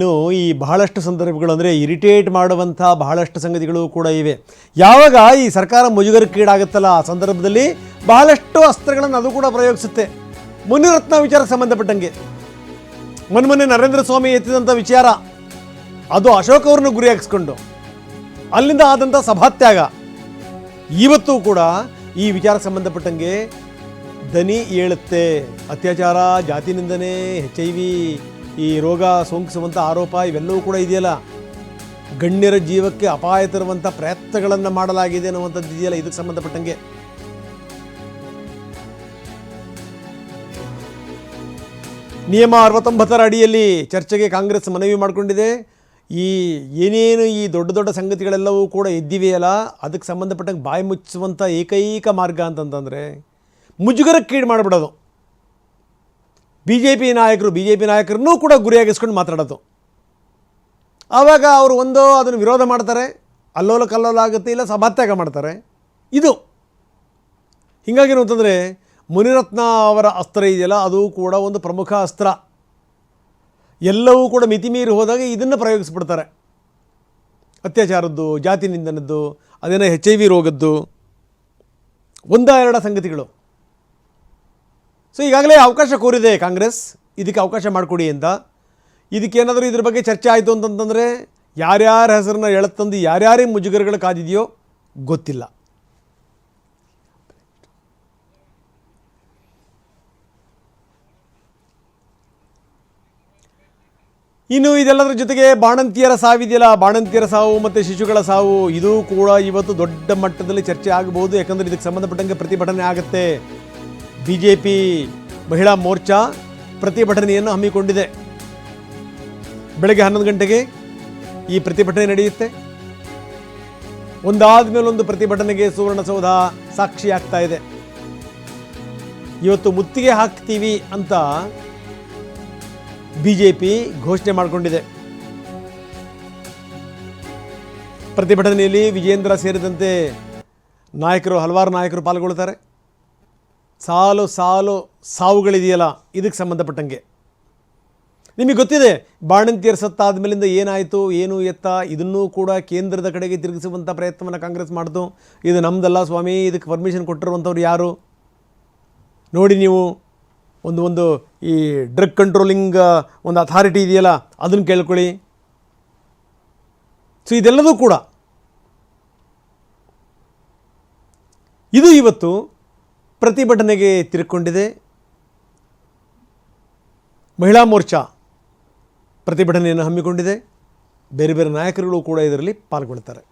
ಇನ್ನು ಈ ಬಹಳಷ್ಟು ಸಂದರ್ಭಗಳು ಅಂದರೆ ಇರಿಟೇಟ್ ಮಾಡುವಂಥ ಬಹಳಷ್ಟು ಸಂಗತಿಗಳು ಕೂಡ ಇವೆ. ಯಾವಾಗ ಈ ಸರ್ಕಾರ ಮುಜುಗರಕ್ಕೀಡಾಗುತ್ತಲ್ಲ ಆ ಸಂದರ್ಭದಲ್ಲಿ ಬಹಳಷ್ಟು ಅಸ್ತ್ರಗಳನ್ನು ಅದು ಕೂಡ ಪ್ರಯೋಗಿಸುತ್ತೆ. ಮುನಿರತ್ನ ವಿಚಾರಕ್ಕೆ ಸಂಬಂಧಪಟ್ಟಂಗೆ. ಮೊನ್ನೆ ನರೇಂದ್ರ ಸ್ವಾಮಿ ಎತ್ತಿದಂಥ ವಿಚಾರ, ಅದು ಅಶೋಕ್ ಅವ್ರನ್ನ ಗುರಿಯಾಗಿಸ್ಕೊಂಡು ಅಲ್ಲಿಂದ ಆದಂಥ ಸಭಾತ್ಯಾಗ. ಇವತ್ತು ಕೂಡ ಈ ವಿಚಾರಕ್ಕೆ ಸಂಬಂಧಪಟ್ಟಂಗೆ ದನಿ ಏಳುತ್ತೆ. ಅತ್ಯಾಚಾರ, ಜಾತಿ ನಿಂದನೆ ಐ ವಿ ಈ ರೋಗ ಸೋಂಕಿಸುವಂಥ ಆರೋಪ ಇವೆಲ್ಲವೂ ಕೂಡ ಇದೆಯಲ್ಲ? ಗಣ್ಯರ ಜೀವಕ್ಕೆ ಅಪಾಯ ತರುವಂಥ ಪ್ರಯತ್ನಗಳನ್ನು ಮಾಡಲಾಗಿದೆ ಅನ್ನುವಂಥದ್ದು ಇದೆಯಲ್ಲ? ಇದಕ್ಕೆ ಸಂಬಂಧಪಟ್ಟಂಗೆ. ನಿಯಮ ಅರವತ್ತೊಂಬತ್ತರ ಅಡಿಯಲ್ಲಿ ಚರ್ಚೆಗೆ ಕಾಂಗ್ರೆಸ್ ಮನವಿ ಮಾಡಿಕೊಂಡಿದೆ. ಈ ಏನೇನು ಈ ದೊಡ್ಡ ದೊಡ್ಡ ಸಂಗತಿಗಳೆಲ್ಲವೂ ಕೂಡ ಎದ್ದಿವೆಯಲ್ಲ ಅದಕ್ಕೆ ಸಂಬಂಧಪಟ್ಟಂಗೆ ಬಾಯಿ ಮುಚ್ಚುವಂಥ ಏಕೈಕ ಮಾರ್ಗ ಅಂತಂತಂದರೆ ಮುಜುಗರಕ್ಕೀಡು ಮಾಡಿಬಿಡೋದು. ಬಿ ಜೆ ಪಿ ನಾಯಕರು ಬಿ ಜೆ ಪಿ ನಾಯಕರನ್ನೂ ಕೂಡ ಗುರಿಯಾಗಿಸ್ಕೊಂಡು ಮಾತಾಡೋದು. ಆವಾಗ ಅವರು ಒಂದು ಅದನ್ನು ವಿರೋಧ ಮಾಡ್ತಾರೆ, ಅಲ್ಲೋಲ ಕಲ್ಲೋಲ ಆಗುತ್ತೆ, ಇಲ್ಲ ಸಭಾತ್ಯಾಗ ಮಾಡ್ತಾರೆ. ಇದು. ಹೀಗಾಗಿ ಏನು ಅಂತಂದರೆ ಮುನಿರತ್ನ ಅವರ ಅಸ್ತ್ರ ಇದೆಯಲ್ಲ, ಅದು ಕೂಡ ಒಂದು ಪ್ರಮುಖ ಅಸ್ತ್ರ. ಎಲ್ಲವೂ ಕೂಡ ಮಿತಿಮೀರಿ ಹೋದಾಗ ಇದನ್ನು ಪ್ರಯೋಗಿಸ್ಬಿಡ್ತಾರೆ. ಅತ್ಯಾಚಾರದ್ದು, ಜಾತಿ ನಿಂದನದ್ದು, ಅದೇನೋ ಎಚ್ ಐ ವಿ ರೋಗದ್ದು, ಒಂದ ಎರಡ ಸಂಗತಿಗಳು. ಸೊ ಈಗಾಗಲೇ ಅವಕಾಶ ಕೋರಿದೆ ಕಾಂಗ್ರೆಸ್. ಇದಕ್ಕೆ ಅವಕಾಶ ಮಾಡಿಕೊಡಿ ಅಂತ. ಇದಕ್ಕೇನಾದರೂ ಇದ್ರ ಬಗ್ಗೆ ಚರ್ಚೆ ಆಯಿತು ಅಂತಂತಂದರೆ, ಯಾರ್ಯಾರ ಹೆಸರನ್ನ ಎಳತ್ತಂದು ಯಾರ್ಯಾರೇ ಮುಜುಗರಗಳು ಕಾದಿದೆಯೋ ಗೊತ್ತಿಲ್ಲ. ಇನ್ನು ಇದೆಲ್ಲದರ ಜೊತೆಗೆ ಬಾಣಂತಿಯರ ಸಾವಿದೆಯಲ್ಲ, ಬಾಣಂತಿಯರ ಸಾವು ಮತ್ತು ಶಿಶುಗಳ ಸಾವು, ಇದು ಕೂಡ ಇವತ್ತು ದೊಡ್ಡ ಮಟ್ಟದಲ್ಲಿ ಚರ್ಚೆ ಆಗಬಹುದು ಯಾಕಂದರೆ ಇದಕ್ಕೆ ಸಂಬಂಧಪಟ್ಟಂಗೆ ಪ್ರತಿಭಟನೆ ಆಗುತ್ತೆ. ಬಿ ಜೆ ಪಿ ಮಹಿಳಾ ಮೋರ್ಚಾ ಪ್ರತಿಭಟನೆಯನ್ನು ಹಮ್ಮಿಕೊಂಡಿದೆ. ಬೆಳಗ್ಗೆ ಹನ್ನೊಂದು ಗಂಟೆಗೆ ಈ ಪ್ರತಿಭಟನೆ ನಡೆಯುತ್ತೆ. ಒಂದಾದ ಮೇಲೊಂದು ಪ್ರತಿಭಟನೆಗೆ ಸುವರ್ಣಸೌಧ ಸಾಕ್ಷಿ ಆಗ್ತಾ ಇದೆ. ಇವತ್ತು ಮುತ್ತಿಗೆ ಹಾಕ್ತೀವಿ ಅಂತ ಬಿ ಜೆ ಪಿ ಘೋಷಣೆ ಮಾಡಿಕೊಂಡಿದೆ. ಪ್ರತಿಭಟನೆಯಲ್ಲಿ ವಿಜೇಂದ್ರ ಸೇರಿದಂತೆ ನಾಯಕರು, ಹಲವಾರು ನಾಯಕರು ಪಾಲ್ಗೊಳ್ತಾರೆ ಸಾಲು ಸಾಲು ಸಾವುಗಳಿದೆಯಲ್ಲ ಇದಕ್ಕೆ ಸಂಬಂಧಪಟ್ಟಂಗೆ. ನಿಮಗೆ ಗೊತ್ತಿದೆ, ಬಾಣಂತಿಯರ್ ಸತ್ತಾದ ಮೇಲಿಂದ ಏನಾಯಿತು, ಏನು ಎತ್ತ, ಇದನ್ನೂ ಕೂಡ ಕೇಂದ್ರದ ಕಡೆಗೆ ತಿರುಗಿಸುವಂಥ ಪ್ರಯತ್ನವನ್ನು ಕಾಂಗ್ರೆಸ್ ಮಾಡಿತು. ಇದು ನಮ್ಮದಲ್ಲ ಸ್ವಾಮಿ, ಇದಕ್ಕೆ ಪರ್ಮಿಷನ್ ಕೊಟ್ಟಿರುವಂಥವ್ರು ಯಾರು? ನೋಡಿ ನೀವು, ಒಂದು ಒಂದು, ಈ ಡ್ರಗ್ ಕಂಟ್ರೋಲಿಂಗ್ ಒಂದು ಅಥಾರಿಟಿ ಇದೆಯಲ್ಲ, ಅದನ್ನು ಕೇಳ್ಕೊಳ್ಳಿ. ಸೊ ಇದೆಲ್ಲದೂ ಕೂಡ, ಇದು ಇವತ್ತು ಪ್ರತಿಭಟನೆಗೆ ತಿರುಕೊಂಡಿದೆ. ಮಹಿಳಾ ಮೋರ್ಚಾ ಪ್ರತಿಭಟನೆಯನ್ನು ಹಮ್ಮಿಕೊಂಡಿದೆ. ಬೇರೆ ಬೇರೆ ನಾಯಕರುಗಳು ಕೂಡ ಇದರಲ್ಲಿ ಪಾಲ್ಗೊಳ್ತಾರೆ